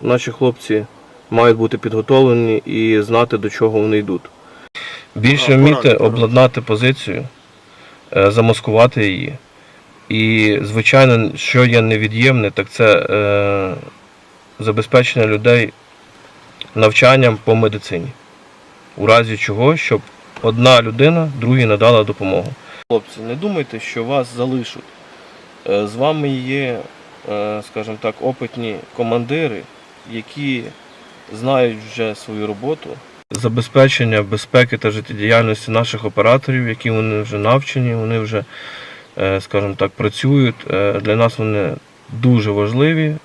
Наші хлопці мають бути підготовлені і знати, до чого вони йдуть. Більше вміти обладнати позицію, е, замаскувати її. І, звичайно, що є невід'ємне, так це е, забезпечення людей навчанням по медицині. У разі чого, щоб одна людина другій надала допомогу. Хлопці, не думайте, що вас залишать. Е, З вами є, е, скажімо так, опитні командири, які знають вже свою роботу. Забезпечення безпеки та життєдіяльності наших операторів, які вони вже навчені, вони вже, е, скажімо так, працюють. Для нас вони дуже важливі,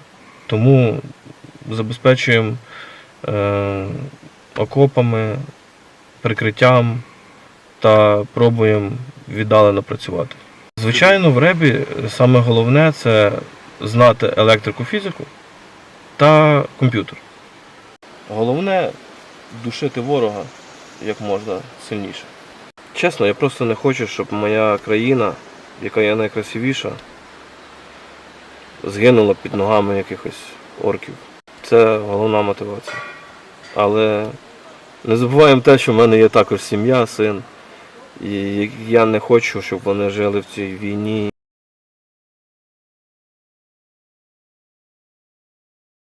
тому забезпечуємо окопами, прикриттям та пробуємо віддалено працювати. Звичайно, в ребі саме головне це знати електрику, фізику та комп'ютер. Головне душити ворога як можна сильніше. Чесно, я просто не хочу, щоб моя країна, яка є найкрасивіша, згинула під ногами якихось орків. Це головна мотивація. Але не забуваємо те, що в мене є також сім'я, син. І я не хочу, щоб вони жили в цій війні